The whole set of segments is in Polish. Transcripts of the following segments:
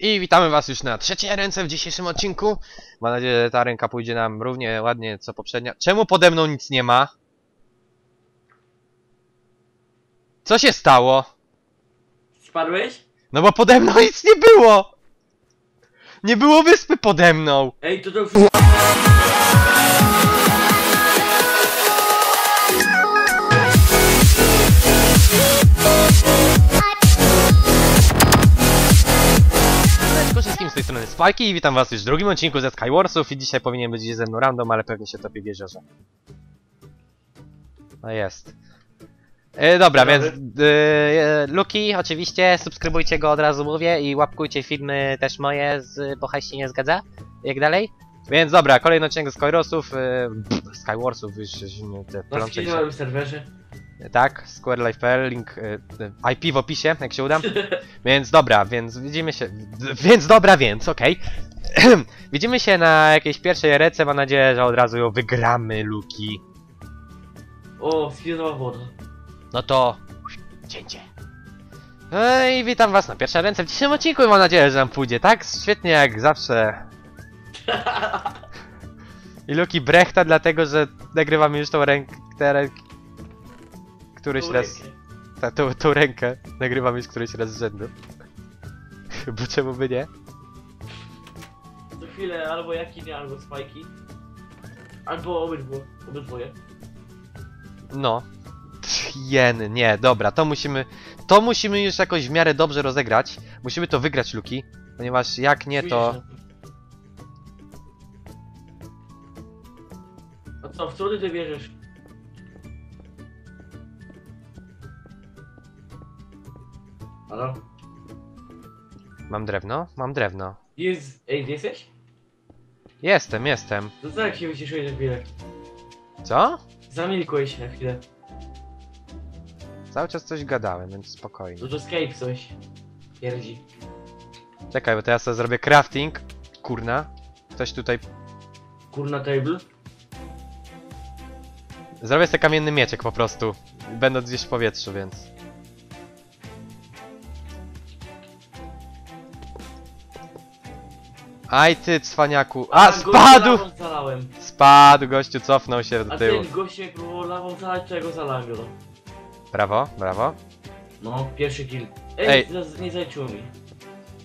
I witamy was już na trzeciej ręce w dzisiejszym odcinku. Mam nadzieję, że ta ręka pójdzie nam równie ładnie co poprzednia. Czemu pode mną nic nie ma? Co się stało? Spadłeś? No bo pode mną nic nie było! Nie było wyspy pode mną! Ej, to to... wszystkim z tej strony Spajki i witam was już w drugim odcinku ze Skywarsów i dzisiaj powinien być ze mną random, ale pewnie się topi w jeziorze. No jest. E, dobra, Dobry. więc e, Luki, oczywiście, subskrybujcie go od razu mówię i łapkujcie filmy też moje, z, bo hajs się nie zgadza, jak dalej. Więc dobra, kolejny odcinek z Skywarsów, e, pff, Skywarsów, już już nie te Na się. skinowym serwerze. Tak, squarelife.pl, link y, y, IP w opisie, jak się uda. Więc dobra, więc widzimy się. Więc dobra, więc okej. widzimy się na jakiejś pierwszej rece, mam nadzieję, że od razu ją wygramy, Luki. O, woda. No to. Cięcie. No i witam was na pierwszej ręce w dzisiejszym odcinku i mam nadzieję, że nam pójdzie tak świetnie jak zawsze. I Luki brechta, dlatego że nagrywamy już tą rękę. Któryś Tą raz. rękę. Ta, tą, tą rękę nagrywam już któryś raz z rzędu. Bo czemu by nie? Za chwilę albo Jakini, albo Spajki. Albo obydwu, obydwoje. No. Jeny, nie, dobra, to musimy. To musimy już jakoś w miarę dobrze rozegrać. Musimy to wygrać, Luki. Ponieważ jak nie, to. A co, w co ty wierzysz? Halo? Mam drewno? Mam drewno. Jest... Ej, ty jesteś? Jestem, jestem. To co jak się wyciszyłeś na chwilę? Co? Zamilkłeś na chwilę. Cały czas coś gadałem, więc spokojnie. To Skype coś. Pierdzi. Czekaj, bo teraz sobie zrobię crafting. Kurna. Ktoś tutaj. Kurna table. Zrobię sobie kamienny mieczek po prostu. Będąc gdzieś w powietrzu, więc. Aj ty, cwaniaku. A, spadł! lawą Zalałem. Spadł, gościu, cofnął się do A tyłu. ten gościu jak próbował lawą zalać, to ja go zalałem go. Brawo, brawo. No, pierwszy kill. Ej, Ej. Nie zaliczyło mi.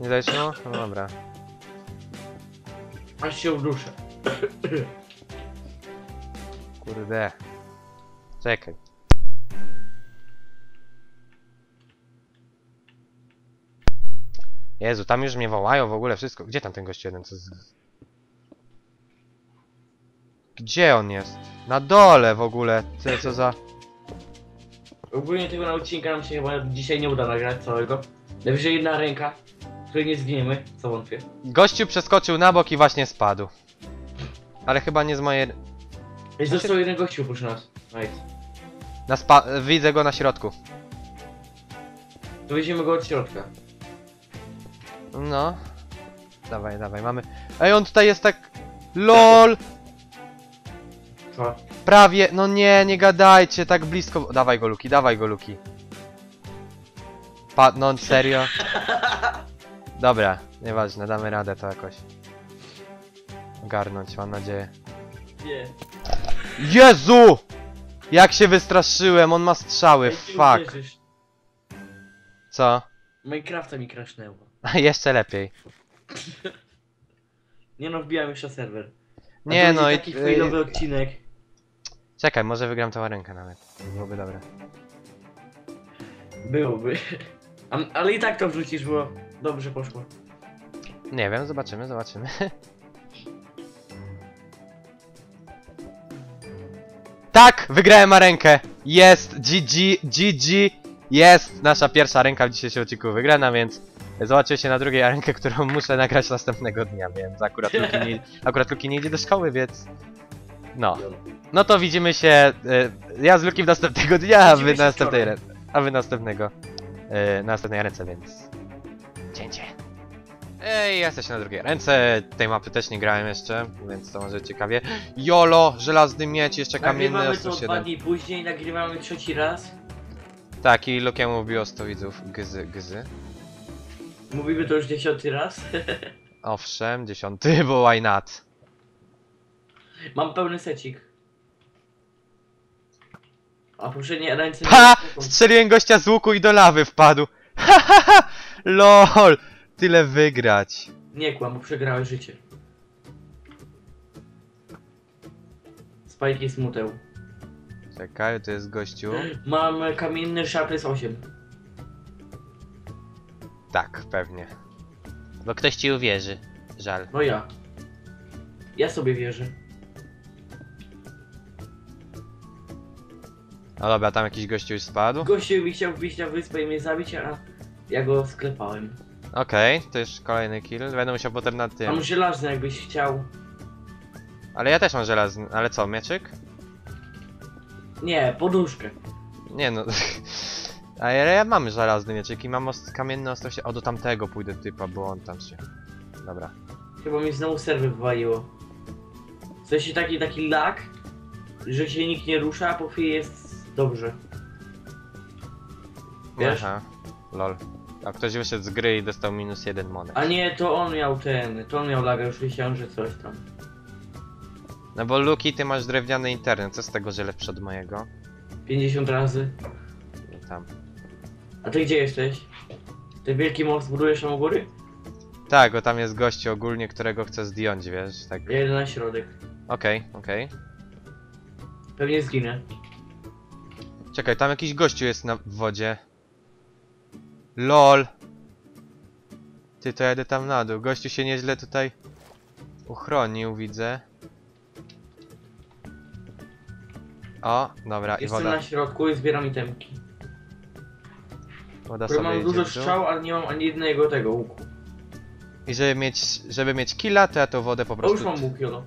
Nie dajesz no? Dobra. Aż się uduszę. Kurde. Czekaj. Jezu, tam już mnie wołają w ogóle wszystko. Gdzie tam ten gość jeden? Co z... Gdzie on jest? Na dole w ogóle. Co, co za... Ogólnie tego na odcinka nam się chyba dzisiaj nie uda nagrać całego. Najwyżej jedna ręka, której nie zgniemy, co wątpię. Gościu przeskoczył na bok i właśnie spadł. Ale chyba nie z mojej... Ej, został jeden gościu proszę nas. Right. Na spa... Widzę go na środku. To weźmiemy go od środka. No. Dawaj, dawaj, mamy... Ej, on tutaj jest tak... LOL! Co? Prawie, no nie, nie gadajcie, tak blisko. Dawaj go, Luki, dawaj go, Luki. Pa, no serio? Dobra, nieważne, damy radę to jakoś. Ogarnąć, mam nadzieję. Nie. Jezu! Jak się wystraszyłem, on ma strzały, Ej, ty fuck. uwierzysz. Co? Minecrafta mi crashnęło. Jeszcze lepiej. Nie no, wbijam już na serwer. A Nie no, i... taki fajnowy odcinek. Czekaj, może wygram tą rękę nawet. Byłoby dobre. Byłoby. A, ale i tak to wrzucisz, bo dobrze poszło. Nie wiem, zobaczymy, zobaczymy. Tak! Wygrałem rękę! Jest! GG! GG! Jest! Nasza pierwsza ręka w dzisiejszym odcinku wygrana, więc zobaczymy się na drugiej rękę, którą muszę nagrać następnego dnia, więc akurat Luki nie, akurat Luki nie idzie do szkoły, więc... No. No to widzimy się... y, Ja z Luki następnego dnia, a Widzimy wy się następnej ręce. A wy następnego... y, następnej ręce, więc... Cięcie. Ej, jesteś na drugiej ręce. Tej mapy też nie grałem jeszcze, więc to może ciekawie. Jolo, żelazny miecz, jeszcze kamienny Nagrywamy to dwa jeden. dni później, nagrywamy trzeci raz. Tak, i Lukiemu wbiło 100 widzów. Gzy, gzy. Mówimy to już dziesiąty raz. Owszem, dziesiąty, bo why not? Mam pełny secik. A poprzednie ręce... Ha! Strzeliłem gościa z łuku i do lawy wpadł. Ha, ha, ha! LOL! Tyle wygrać. Nie kłam, bo przegrałeś życie. Spike jest muteł. Czekaj, to jest gościu. Mam kamienny sharpness 8. Tak, pewnie. Bo ktoś ci uwierzy. Żal. No ja. Ja sobie wierzę. No dobra, tam jakiś gościu już spadł. Gościu mi chciał wbić na wyspę i mnie zabić, a ja go sklepałem. Okej, to już kolejny kill. Będę musiał potem na tym. Mam żelazny jakbyś chciał. Ale ja też mam żelazny. Ale co, mieczyk? Nie, poduszkę. Nie no. A ja, ja mam żelazny mieczyk i mam ost kamienny ostrość. O, do tamtego pójdę typa, bo on tam się. Dobra. Chyba mi znowu serwy wywaliło. W sensie taki, taki lag, że się nikt nie rusza, a po chwili jest dobrze. Wiesz? Aha. Lol. A ktoś wyszedł z gry i dostał minus jeden monet. A nie, to on miał ten, to on miał laga, już myślałem, że coś tam. No bo Luki, ty masz drewniany internet. Co z tego, że lepszy od mojego? 50 razy. No tam. A ty gdzie jesteś? Ten wielki most budujesz tam u góry? Tak, bo tam jest gościu ogólnie, którego chcę zdjąć, wiesz, tak. Jedę na środek. Okej, okej. Pewnie zginę. Czekaj, tam jakiś gościu jest na wodzie. LOL. Ty, to jadę tam na dół. Gościu się nieźle tutaj uchronił, widzę. O, dobra, i Jestem woda, na środku i zbieram itemki. Woda Bo sobie mam idzie dużo w dół. strzał, ale nie mam ani jednego tego łuku. I żeby mieć, żeby mieć killa, to ja tą wodę po O, już prostu... mam łuk, jolo.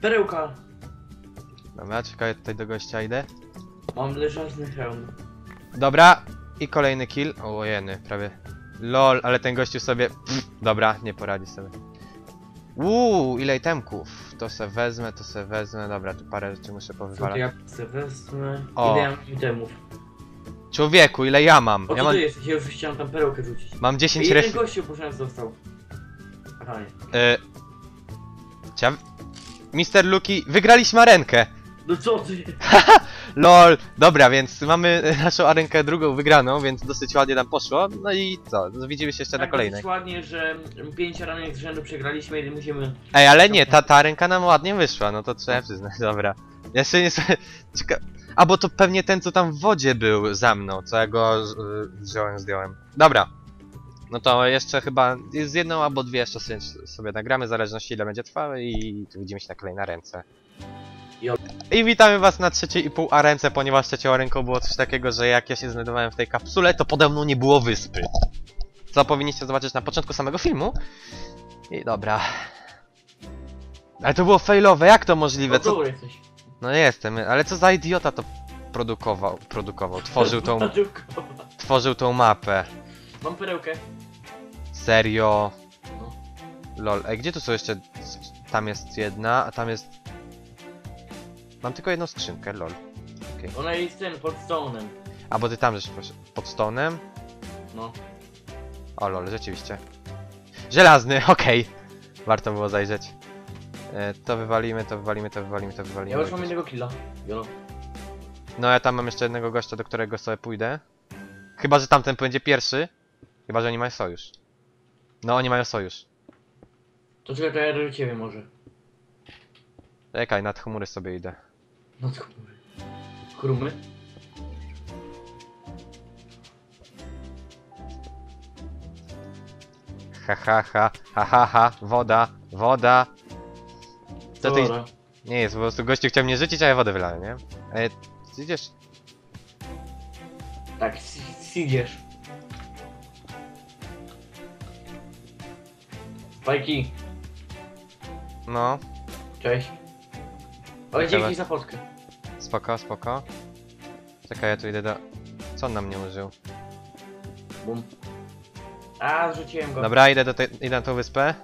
Perełka! Dobra, czekaj, tutaj do gościa idę. Mam leżący hełm. Dobra, i kolejny kill. O, jeny, prawie. LOL, ale ten gościu sobie... Pff, dobra, nie poradzi sobie. Uuu, ile itemków. To se wezmę, to se wezmę. Dobra, tu parę rzeczy muszę to powywalać. ja sobie wezmę. O. Ile ja mam itemów? Człowieku, ile ja mam? O, Ja to mam, ty jesteś, ja już chciałem tam perełkę rzucić. mam I 10 jeden ref... gościu poszedł został. Aha, nie. Y... Cia... Mister Luki, wygraliśmy arenkę! No co ty? LOL! Dobra, więc mamy naszą arenkę drugą wygraną, więc dosyć ładnie nam poszło. No i co, widzimy się jeszcze na Tak kolejnej. dosyć ładnie, że pięć ranek z rzędu przegraliśmy i musimy... Ej, ale nie, ta, ta ręka nam ładnie wyszła, no to trzeba przyznać, dobra. Jeszcze nie sobie... Cieka... A, bo to pewnie ten, co tam w wodzie był za mną, co ja go wziąłem, zdjąłem. Dobra. No to jeszcze chyba z jedną albo dwie jeszcze sobie, sobie nagramy, w zależności ile będzie trwały i tu widzimy się na kolejnej ręce. I witamy was na trzeciej i pół arence, ponieważ trzecią ręką było coś takiego, że jak ja się znajdowałem w tej kapsule, to pode mną nie było wyspy. Co powinniście zobaczyć na początku samego filmu. I dobra. Ale to było failowe, jak to możliwe? Co... No jestem, ale co za idiota to produkował, produkował, tworzył tą, tworzył tą mapę. Mam perełkę. Serio. No. Lol, ej, gdzie tu są jeszcze... Tam jest jedna, a tam jest... Mam tylko jedną skrzynkę, lol. Ona jest ten, pod stonem. A bo ty tam żeś posz- pod stonem? No. O lol, rzeczywiście. Żelazny, okej. Warto było zajrzeć. E, to wywalimy, to wywalimy, to wywalimy, to wywalimy. Ja już mam jednego killa. Jolo. No ja tam mam jeszcze jednego gościa, do którego sobie pójdę. Chyba, że tamten będzie pierwszy. Chyba, że oni mają sojusz. No, oni mają sojusz. To czekaj, to ja do ciebie może. Czekaj, nad chmury sobie idę. No to chmury. Krumy? Ha ha ha, ha ha ha, woda, woda. Co ty... Dobra. Nie jest, po prostu gościu chciał mnie rzucić, a ja wodę wylałem, nie? E, ty idziesz? Tak, si- idziesz. Spajki, No, cześć. Czekaj. dzięki za fotkę. spoko, spoko. Czekaj, ja tu idę do... Co on na mnie użył? Bum. A, zrzuciłem go. Dobra, idę, do tej, idę na tą wyspę.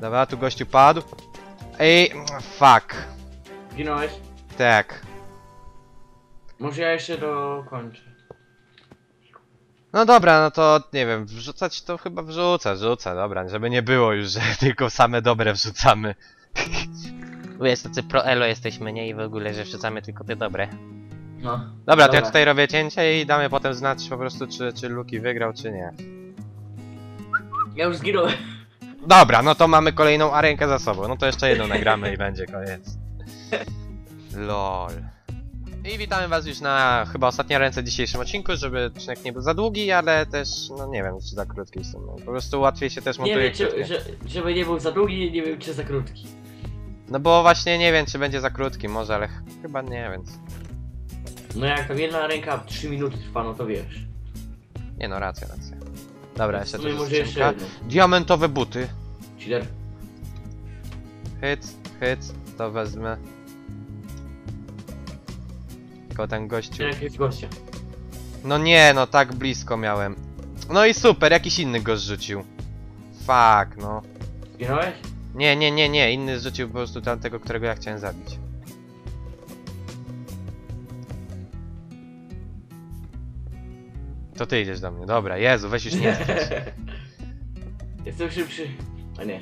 Dobra, tu gościu padł. Ej, fuck. Zginąłeś? Tak. Może ja jeszcze dokończę. No dobra, no to nie wiem, wrzucać to chyba wrzucę, rzucę, dobra, żeby nie było już, że tylko same dobre wrzucamy. Wiesz, tacy pro elo jesteśmy, nie? I w ogóle, że wrzucamy tylko te dobre. No. Dobra, to ja tutaj robię cięcie i damy potem znać po prostu, czy, czy Luki wygrał, czy nie. Ja już zginąłem. Dobra, no to mamy kolejną arenkę za sobą. No to jeszcze jedną nagramy i będzie koniec. LOL. I witamy was już na chyba ostatniej ręce w dzisiejszym odcinku, żeby odcinek nie był za długi, ale też, no nie wiem, czy za krótki są. No, po prostu łatwiej się też Nie montuje wiem, czy, krótkie. że, żeby nie był za długi, nie wiem, czy za krótki. No bo właśnie nie wiem, czy będzie za krótki, może, ale ch- chyba nie, więc... No jak tam jedna ręka 3 minuty trwa, no to wiesz. Nie no, racja, racja. Dobra, jeszcze tu może jeszcze skrzynka. jedną. Diamentowe buty. Cheater. Hyc, hyc, to wezmę. Tylko ten gościu... Jakiegoś gościa. No nie, no tak blisko miałem. No i super, jakiś inny go zrzucił. Fuck, no. Zginąłeś? Nie, nie, nie, nie, inny zrzucił po prostu tamtego, którego ja chciałem zabić. To ty idziesz do mnie, dobra, Jezu, weź już nie strać. Jestem szybszy. A nie.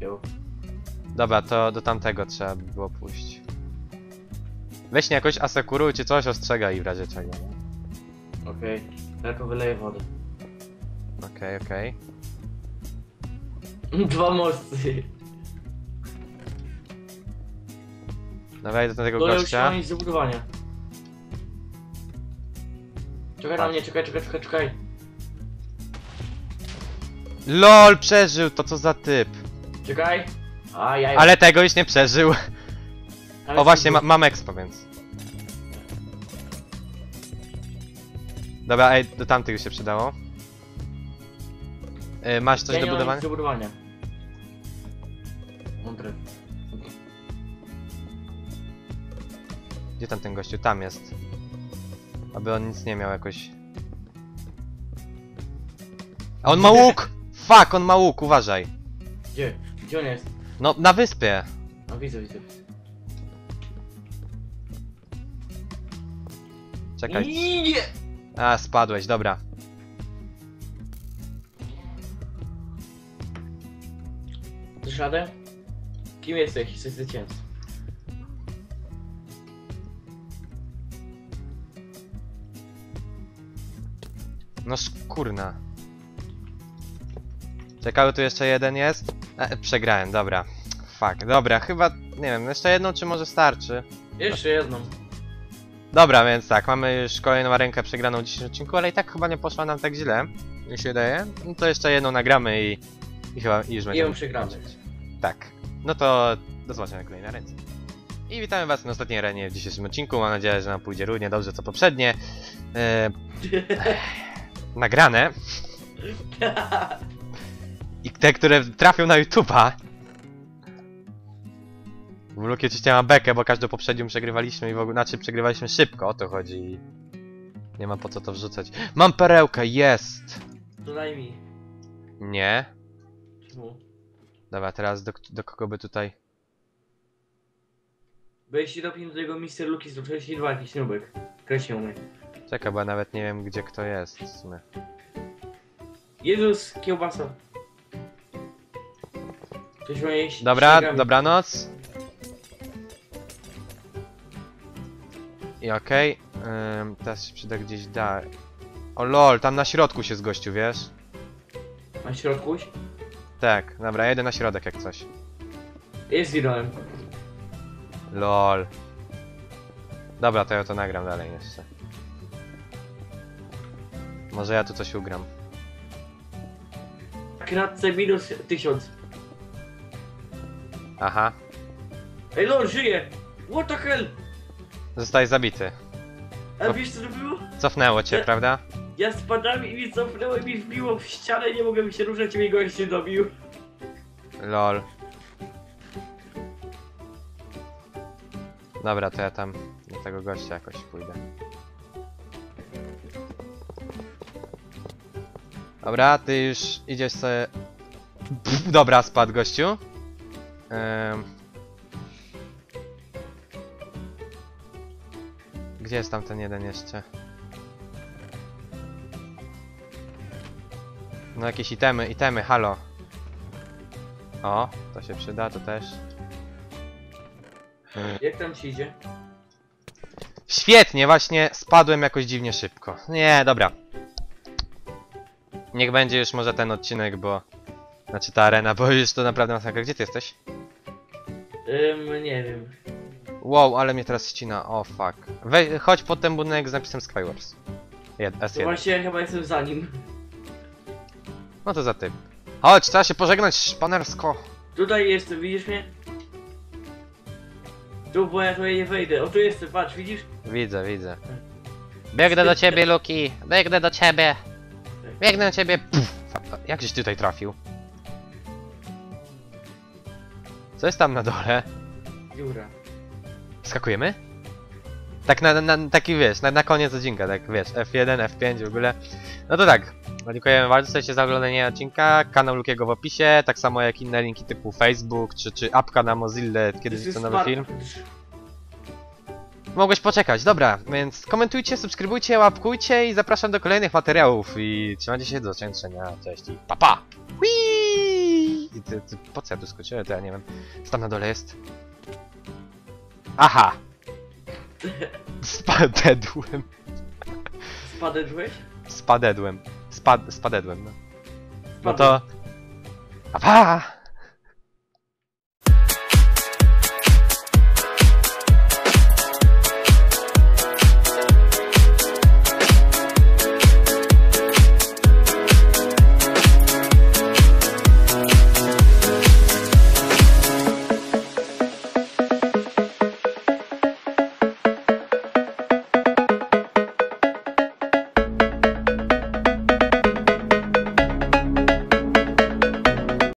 Jo. Dobra, to do tamtego trzeba by było pójść. Weź nie jakoś asekuruj czy coś, ostrzegaj w razie czego? Okej. Tylko wyleję wodę. Okej, okej. Dwa mosty. Dobra, idę do tego Dole już gościa. mam do budowania. Czekaj na Patrz. mnie, czekaj, czekaj, czekaj, czekaj. LOL, przeżył, to co za typ. Czekaj. A, ja Ale tego już nie przeżył. Ale O właśnie, ma, mam expo, więc. Dobra, ej, do tamtych już się przydało. Y, masz coś ja do nie mam budowania? nic do budowania. Mądry. Gdzie tam ten gościu? Tam jest. Aby on nic nie miał jakoś. A on ma łuk! Fuck, on ma łuk, uważaj. Gdzie? Gdzie on jest? No, na wyspie. No widzę, widzę. Czekaj. Nie! A, spadłeś, dobra. Dasz radę? Kim jesteś? Jesteś zwycięzcą. No kurna. Czekaj, tu jeszcze jeden jest. E, przegrałem, dobra. Fuck, dobra, chyba, nie wiem, jeszcze jedną czy może starczy? Jeszcze jedną. Dobra, więc tak, mamy już kolejną rękę przegraną w dzisiejszym odcinku, ale i tak chyba nie poszła nam tak źle, mi się wydaje. No to jeszcze jedną nagramy i, i chyba i już I będziemy ją przegramy. kończyć. Tak, no to do zobaczenia na kolejnej ręce. I witamy was na ostatniej arenie w dzisiejszym odcinku, mam nadzieję, że nam pójdzie równie dobrze co poprzednie. E, nagrane. Te, które trafią na YouTube'a. W ogóle oczywiście mam bekę, bo każdą poprzednią przegrywaliśmy i w ogóle, znaczy przegrywaliśmy szybko, o to chodzi nie ma po co to wrzucać. Mam perełkę, jest! To daj mi. Nie. Czemu? Dobra, teraz do, do kogo by tutaj... Weź się dopnij do tego Mr. Luki z 42 jakiś nubek. Umie. Czekaj, bo ja nawet nie wiem gdzie kto jest w sumie. Jezus, kiełbasa. Ktoś ma jeść Dobra, śniegami. dobranoc. I okej. ym, teraz się przyda gdzieś dalej. O lol, tam na środku się zgościu, wiesz? Na środkuś? Tak, dobra, jedę na środek jak coś. Jest zginąłem. LOL. Dobra, to ja to nagram dalej jeszcze. Może ja tu coś ugram. Kratce minus 1000. Aha. Ej lol, żyje! What the hell? Zostałeś zabity. A No. wiesz co to było? Cofnęło cię, Ja- prawda? Ja spadałem i mi cofnęłem i wbiło w ścianę, nie mogłem się ruszać i mnie gość nie dobił. LOL. Dobra, to ja tam do tego gościa jakoś pójdę. Dobra, ty już idziesz sobie... Pff, dobra, spadł gościu. Gdzie jest tam ten jeden jeszcze? No jakieś itemy, itemy, halo. O, to się przyda, to też. Jak tam ci idzie? Świetnie, właśnie spadłem jakoś dziwnie szybko. Nie, dobra. Niech będzie już może ten odcinek, bo... Znaczy ta arena, bo już to naprawdę masakra. Gdzie ty jesteś? Ym, nie wiem. Wow, ale mnie teraz ścina. O, fuck. Wej, chodź pod ten budynek z napisem Skywars. Jed, To S1. właśnie ja chyba jestem za nim. No to za ty. Chodź, trzeba się pożegnać szpanersko. Tutaj jestem, widzisz mnie? Tu, bo ja tutaj nie wejdę. O, tu jestem, patrz, widzisz? Widzę, widzę. Biegnę do ciebie, Luki. Biegnę do ciebie. Biegnę do ciebie. Pff, fuck, jak żeś tutaj trafił? Co jest tam na dole? Dziura. Skakujemy? Tak na, na taki wiesz, na, na koniec odcinka, tak wiesz, F1, F5 w ogóle. No to tak, dziękujemy bardzo za oglądanie odcinka, kanał Lukiego w opisie, tak samo jak inne linki typu Facebook, czy, czy apka na Mozilla, kiedy is nowy film. Mogłeś poczekać, dobra, więc komentujcie, subskrybujcie, łapkujcie i zapraszam do kolejnych materiałów i trzymajcie się do zobaczenia, cześć i pa pa! Whee! I ty, ty, po co ja tu skoczyłem, to ja nie wiem, co tam na dole jest? Aha! Spadedłem. Spadłeś? Spadedłem. Spad, spadedłem, no. No to... A pa!